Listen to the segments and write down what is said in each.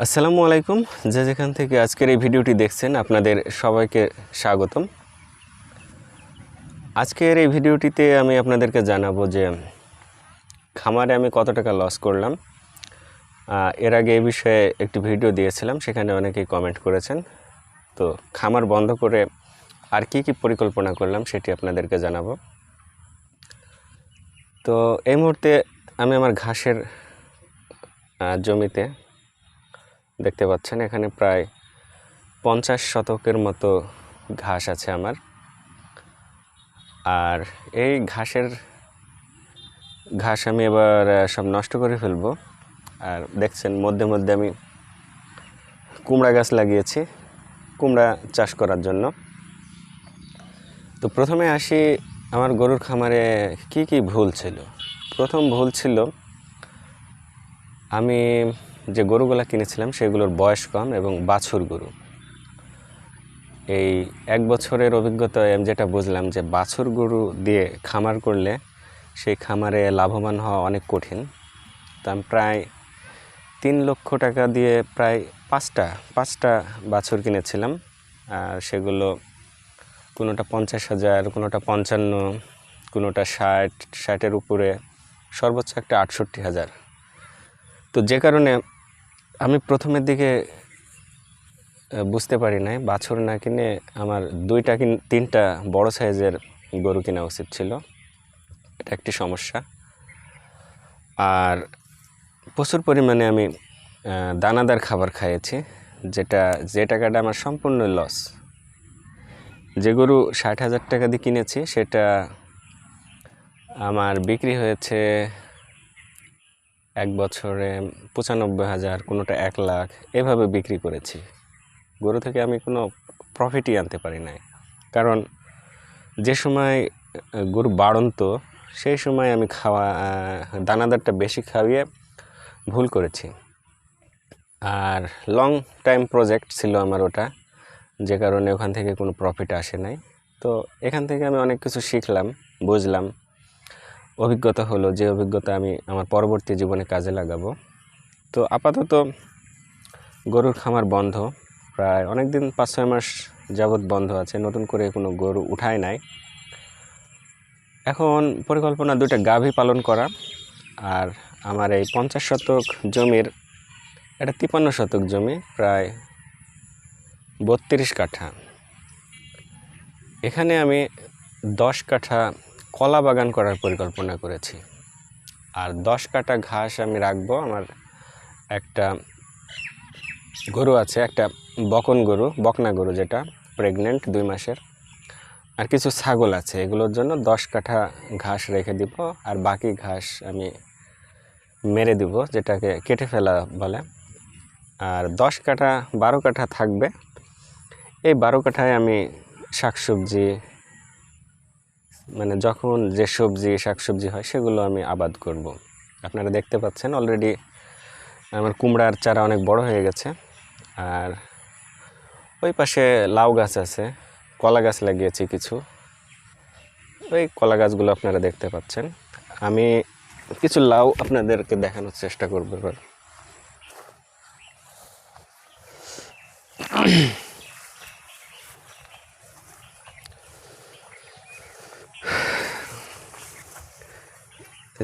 আসসালামু আলাইকুম। যে যেখান থেকে আজকের এই ভিডিওটি দেখছেন, আপনাদের সবাইকে স্বাগতম। আজকের এই ভিডিওটিতে আমি আপনাদেরকে জানাব যে, খামারে আমি কত টাকা লস করলাম। এর আগে এই বিষয়ে একটি ভিডিও দিয়েছিলাম, সেখানে অনেকেই কমেন্ট করেছেন। তো খামার বন্ধ করে আর কি কি পরিকল্পনা করলাম, সেটি আপনাদেরকে জানাব। তো এই মুহূর্তে আমি আমার ঘাসের জমিতে দেখতে পাচ্ছেন, এখানে প্রায় পঞ্চাশ শতকের মতো ঘাস আছে আমার। আর এই ঘাসের, ঘাস আমি এবার সব নষ্ট করে ফেলব। আর দেখছেন, মধ্যে মধ্যে আমি কুমড়া গাছ লাগিয়েছি, কুমড়া চাষ করার জন্য। তো প্রথমে আসি আমার গরুর খামারে কি কি ভুল ছিল। প্রথম ভুল ছিল, আমি যে গরুগুলা কিনেছিলাম সেগুলোর বয়স কম এবং বাছুর গরু। এই এক বছরের অভিজ্ঞতায় আমি যেটা বুঝলাম যে বাছুর গরু দিয়ে খামার করলে সেই খামারে লাভবান হওয়া অনেক কঠিন। তো আমি প্রায় তিন লক্ষ টাকা দিয়ে প্রায় পাঁচটা পাঁচটা বাছুর কিনেছিলাম। আর সেগুলো কোনোটা পঞ্চাশ হাজার, কোনোটা পঞ্চান্ন, কোনোটা ষাট, ষাটের উপরে সর্বোচ্চ একটা আটষট্টি হাজার। তো যে কারণে আমি প্রথমের দিকে বুঝতে পারি নাই, বাছুর না কিনে আমার দুইটা কিন, তিনটা বড় সাইজের গরু কেনা উচিত ছিল। এটা একটি সমস্যা। আর প্রচুর পরিমাণে আমি দানাদার খাবার খাইয়েছি, যেটা, যে টাকাটা আমার সম্পূর্ণ লস। যে গরু ষাট হাজার টাকা দিয়ে কিনেছি, সেটা আমার বিক্রি হয়েছে এক বছরে পঁচানব্বই হাজার, কোনোটা এক লাখ, এভাবে বিক্রি করেছি। গরু থেকে আমি কোনো প্রফিটই আনতে পারি নাই। কারণ যে সময় গরু বাড়ন্ত, সেই সময় আমি খাওয়া দানাদারটা বেশি খাইয়ে ভুল করেছি। আর লং টাইম প্রজেক্ট ছিল আমার ওটা, যে কারণে ওখান থেকে কোনো প্রফিট আসে নাই। তো এখান থেকে আমি অনেক কিছু শিখলাম, বুঝলাম। অভিজ্ঞতা হলো যে অভিজ্ঞতা আমি আমার পরবর্তী জীবনে কাজে লাগাবো। তো আপাতত গরুর খামার বন্ধ। প্রায় অনেক দিন পাঁচ, ছয় মাস যাবৎ বন্ধ আছে, নতুন করে কোনো গরু উঠায় নাই। এখন পরিকল্পনা দুইটা গাভী পালন করা আর আমার এই পঞ্চাশ শতক জমির এটা তিপান্ন শতক জমি প্রায় বত্রিশ কাঠা। এখানে আমি দশ কাঠা কলা বাগান করার পরিকল্পনা করেছি। আর দশ কাঠা ঘাস আমি রাখব, আমার একটা গরু আছে, একটা বকন গরু, বকনা গরু যেটা প্রেগনেন্ট দুই মাসের। আর কিছু ছাগল আছে, এগুলোর জন্য দশ কাঠা ঘাস রেখে দিব, আর বাকি ঘাস আমি মেরে দিব, যেটাকে কেটে ফেলা বলে। আর দশ কাঠা, বারো কাঠা থাকবে। এই বারো কাঠায় আমি শাকসবজি মানে যখন যে সবজি, শাকসবজি হয়, সেগুলো আমি আবাদ করব। আপনারা দেখতে পাচ্ছেন অলরেডি আমার কুমড়ার চারা অনেক বড় হয়ে গেছে। আর ওই পাশে লাউ গাছ আছে, কলা গাছ লাগিয়েছি কিছু। ওই কলা গাছগুলো আপনারা দেখতে পাচ্ছেন। আমি কিছু লাউ আপনাদেরকে দেখানোর চেষ্টা করব এবার।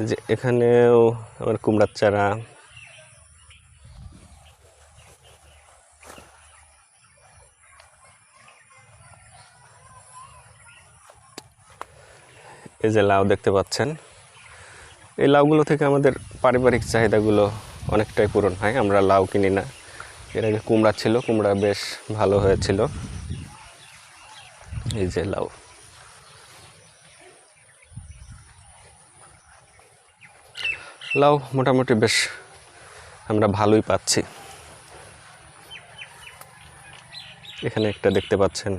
যে এখানেও আমার কুমড়ার চারা। এই যে লাউ দেখতে পাচ্ছেন। এই লাউগুলো থেকে আমাদের পারিবারিক চাহিদাগুলো অনেকটাই পূরণ হয়। আমরা লাউ কিনি না। এর আগে কুমড়া ছিল, কুমড়া বেশ ভালো হয়েছিল। এই যে লাউ। লাউ মোটামুটি বেশ আমরা ভালোই পাচ্ছি। এখানে একটা দেখতে পাচ্ছেন।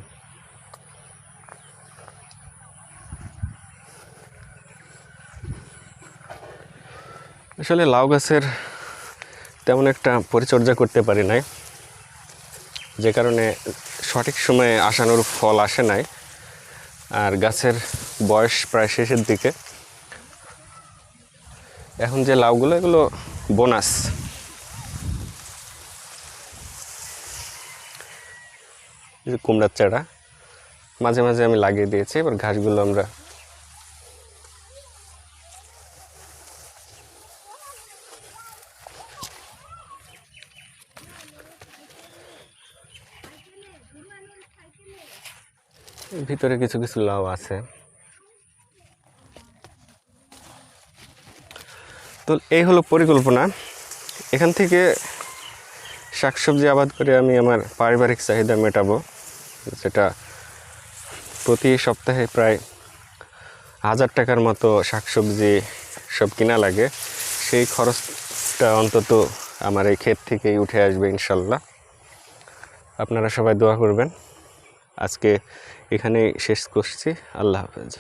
আসলে লাউ গাছের তেমন একটা পরিচর্যা করতে পারি নাই। যে কারণে সঠিক সময়ে আসানোর ফল আসে নাই। আর গাছের বয়স প্রায় শেষের দিকে। এখন যে লাউগুলো, এগুলো বোনাস। কুমড়ার চারা, মাঝে মাঝে আমি লাগিয়ে দিয়েছি, এবার ঘাসগুলো আমরা ভিতরে কিছু কিছু লাউ আছে। তো এই হলো পরিকল্পনা। এখান থেকে শাকসবজি আবাদ করে আমি আমার পারিবারিক চাহিদা মেটাবো, যেটা প্রতি সপ্তাহে প্রায় হাজার টাকার মতো শাকসবজি সব কিনা লাগে। সেই খরচটা অন্তত আমার এই ক্ষেত থেকেই উঠে আসবে ইনশাল্লাহ। আপনারা সবাই দোয়া করবেন। আজকে এখানেই শেষ করছি। আল্লাহ হাফেজ।